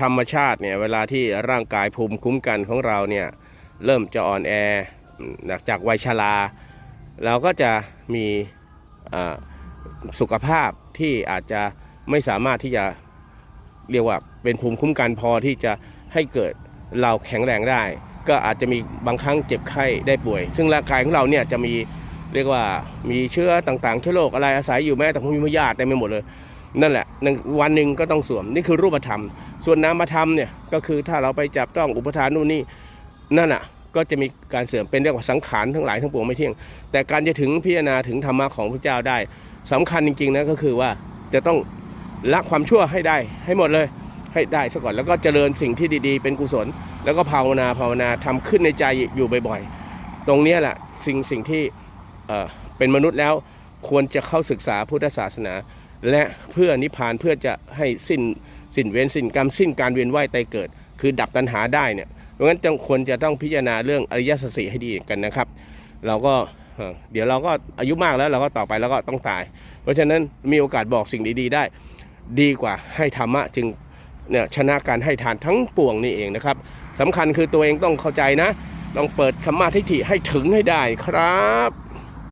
ธรรมชาติเนี่ยเวลาที่ร่างกายภูมิคุ้มกันของเราเนี่ยเริ่มจะอ่อนแอจากวัยชราเราก็จะมีสุขภาพที่อาจจะไม่สามารถที่จะเรียกว่าเป็นภูมิคุ้มกันพอที่จะให้เกิดเราแข็งแรงได้ ก็อาจจะมีบางครั้งเจ็บไข้ได้ป่วย ซึ่งร่างกายของเราเนี่ยจะมีเรียกว่ามีเชื้อต่างๆเชื้อโรคอะไรอาศัยอยู่แม้แต่มีพยาธิเต็มไปหมดเลย นั่นแหละหนึ่งวันหนึ่งก็ต้องสวมนี่คือรูปธรรม ส่วนนามธรรมเนี่ยก็คือถ้าเราไปจับต้องอุปทานนู่นนี่นั่นอะก็จะมีการเสื่อมเป็นเรียกว่าสังขารทั้งหลายทั้งปวงไม่เที่ยง แต่การจะถึงพิจารณาถึงธรรมะของพระเจ้าได้สำคัญจริงๆนะก็คือว่าจะต้องละความชั่วให้ได้ให้หมดเลยให้ได้ซะก่อนแล้วก็เจริญสิ่งที่ดีๆ เป็นกุศล แล้วก็ภาวนาภาวนาทำขึ้นในใจอยู่บ่อยๆ ตรงนี้แหละสิ่งสิ่งที่เป็นมนุษย์แล้ว ควรจะเข้าศึกษาพุทธศาสนา และเพื่อนิพพานเพื่อจะให้สิ้นสิ้นเวรสิ้นกรรมสิ้นการเวียนว่ายตายเกิด คือดับตัณหาได้เนี่ยเพราะงั้นจึงควรจะต้องพิจารณาเรื่องอริยสัจสี่ให้ดีกันนะครับ เราก็เดี๋ยวเราก็อายุมากแล้วเราก็ต่อไปแล้วก็ต้องตาย เพราะฉะนั้นมีโอกาสบอกสิ่งดีๆได้ ดีกว่าให้ธรรมะจึงเนี่ยชนะการให้ทานทั้งปวงนี่เองนะครับสำคัญคือตัวเองต้องเข้าใจนะ ต้องเปิดธรรมะทิฏฐิให้ถึงให้ได้ครับ